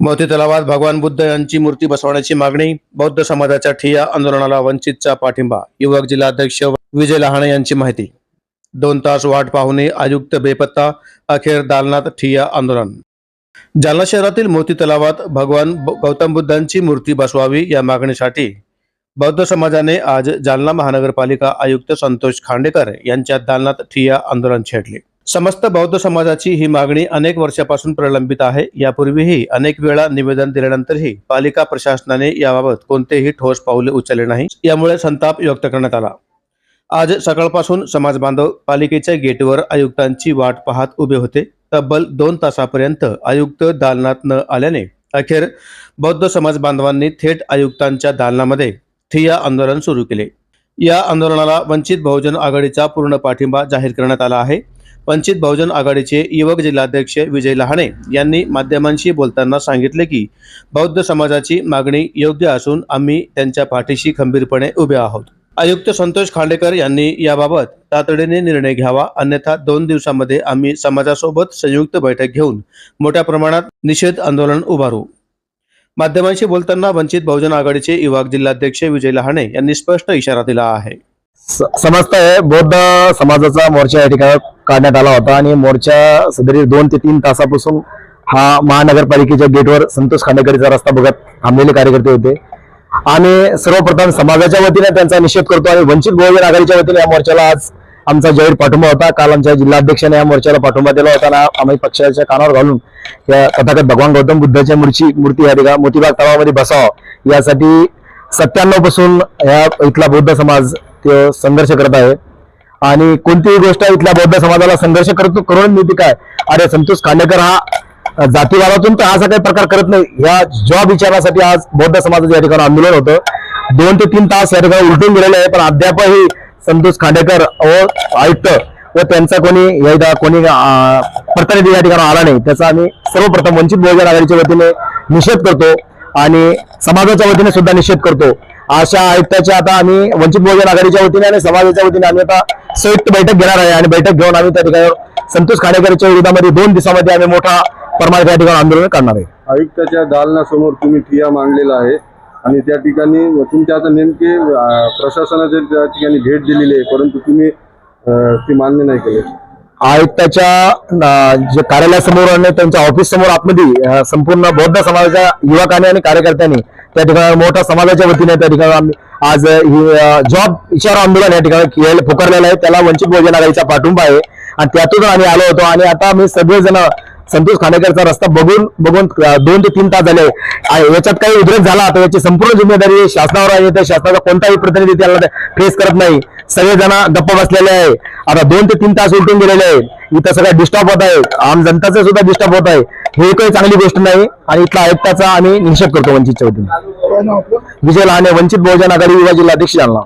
मोती तलावात भगवान बुद्ध यांची मूर्ती बसवण्याची मागणी बौद्ध समाजाच्या ठिय्या आंदोलनाला वंचितचा पाठिंबा युवक जिल्हाध्यक्ष विजय लहाणे यांची माहिती. दोन तास वाट पाहुणे आयुक्त बेपत्ता अखेर दालनात ठिया आंदोलन. जालना शहरातील मोती तलावात भगवान गौतम बुद्धांची मूर्ती बसवावी या मागणीसाठी बौद्ध समाजाने आज जालना महानगरपालिका आयुक्त संतोष खांडेकर यांच्या दालनात ठिया आंदोलन छेडले. समस्त बौद्ध समाजाची ही मागणी अनेक वर्षापासून प्रलंबित आहे. यापूर्वीही अनेक वेळा निवेदन दिल्यानंतरही पालिका प्रशासनाने याबाबत कोणतेही ठोस पाऊले उचलले नाही. यामुळे संताप व्यक्त करण्यात आला. आज सकाळपासून समाज बांधव पालिकेच्या गेटवर आयुक्तांची वाट पाहत उभे होते. तब्बल दोन तासापर्यंत आयुक्त दालनात न आल्याने अखेर बौद्ध समाज बांधवांनी थेट आयुक्तांच्या दालनामध्ये ठिया आंदोलन सुरू केले. या आंदोलनाला वंचित बहुजन आघाडीचा पूर्ण पाठिंबा जाहीर करण्यात आला आहे. वंचित बहुजन आघाडीचे युवक जिल्हाध्यक्ष विजय लहाणे यांनी माध्यमांशी बोलताना सांगितले की बौद्ध समाजाची मागणी योग्य असून आम्ही त्यांच्या पाठीशी खंबीरपणे उभे आहोत. आयुक्त संतोष खांडेकर यांनी याबाबत तातडीने निर्णय घ्यावा अन्यथा दोन दिवसांमध्ये आम्ही समाजासोबत संयुक्त बैठक घेऊन मोठ्या प्रमाणात निषेध आंदोलन उभारू. माध्यमांशी बोलताना वंचित बहुजन आघाडीचे युवक जिल्हाध्यक्ष विजय लहाणे यांनी स्पष्ट इशारा दिला आहे. समजत आहे बौद्ध समाजाचा मोर्चा या ठिकाणी काढण्यात आला होता आणि मोर्चा सदरी दोन ते तीन तासापासून हा महानगरपालिकेच्या गेटवर संतोष खांडेकरीचा रस्ता बघत थांबलेले कार्यकर्ते होते. आणि सर्वप्रथम समाजाच्या वतीने त्यांचा निषेध करतो आणि वंचित बहुजन आघाडीच्या वतीने या मोर्चाला आज आमचा जाहीर पाठिंबा होता. काल आमच्या जिल्हाध्यक्षाने या मोर्चाला पाठिंबा दिला होता ना आम्ही पक्षाच्या कानावर घालून या तथागत भगवान गौतम बुद्धाच्या मूर्ती मूर्ती या ठिकाणी मोतीबाग तलावामध्ये बसावं. यासाठी सत्त्याण्णवपासून या इथला बौद्ध समाज ते संघर्ष करत आहे. आणि कोणतीही गोष्ट इथल्या बौद्ध समाजाला संघर्ष करतो करून मिळते काय? अरे संतोष खांडेकर हा जातीवादातून तर असा काही प्रकार करत नाही. या जॉब विचारासाठी आज बौद्ध समाजाचं या ठिकाणी आंदोलन होतं. दोन ते तीन तास या ठिकाणी उलटून गेलेले आहे पण अद्यापही संतोष खांडेकर व आयुक्त व त्यांचा कोणी या कोणी प्रतिनिधी या ठिकाणी आला नाही. त्याचा आम्ही सर्वप्रथम वंचित बहुजन आघाडीच्या वतीने निषेध करतो आणि समाजाच्या वतीने सुद्धा निषेध करतो. अशा आयुक्ताच्या आता आम्ही वंचित बहुजन आघाडीच्या वतीने आणि समाजाच्या वतीने आम्ही आता संयुक्त बैठक घेणार आहे आणि बैठक घेऊन आम्ही त्या ठिकाणी संतोष खाडेकरच्या विरोधामध्ये दोन दिवसामध्ये आम्ही मोठा प्रमाणात या ठिकाणी आंदोलन करणार आहे. आयुक्ताच्या दालनासमोर तुम्ही ठिया मांडलेला आहे आणि त्या ठिकाणी तुमच्या आता नेमके प्रशासनाचे त्या ठिकाणी भेट दिलेली आहे परंतु तुम्ही ती मान्य नाही केली. आयुक्ताच्या जे कार्यालयासमोर आणि त्यांच्या ऑफिस समोर आतमध्ये संपूर्ण बौद्ध समाजाच्या युवकांनी आणि कार्यकर्त्यांनी त्या ठिकाणी मोठ्या समाजाच्या वतीने त्या ठिकाणी आम्ही आज ही जॉब इशारा आंदोलन या ठिकाणी केलेलं पुकारलेलं आहे. त्याला वंचित बहुजन आघाडीचा पाठिंबा आहे. आणि त्यातून आम्ही आलो होतो. आणि आता आम्ही सगळेजण संतोष खानेकरचा रस्ता बघून बघून दोन ते तीन तास झाले. याच्यात काही उद्रेक झाला तर याची संपूर्ण जिम्मेदारी शासनावर आहे. शासनाचा कोणताही प्रतिनिधी त्याला फेस करत नाही. सगळेजण गप्प बसलेले आहे. आता दोन ते तीन तास उलटून गेलेले आहे इथं सगळं डिस्टर्ब होत आहे. आम जनताचं सुद्धा डिस्टर्ब होत आहे. हे काही चांगली गोष्ट नाही. आणि इथला आयुक्ताचा आम्ही निषेध करतो वंचितच्या वतीने. विजय लहाने वंचित बहुजन आघाडी युवा जिल्हाध्यक्ष जालना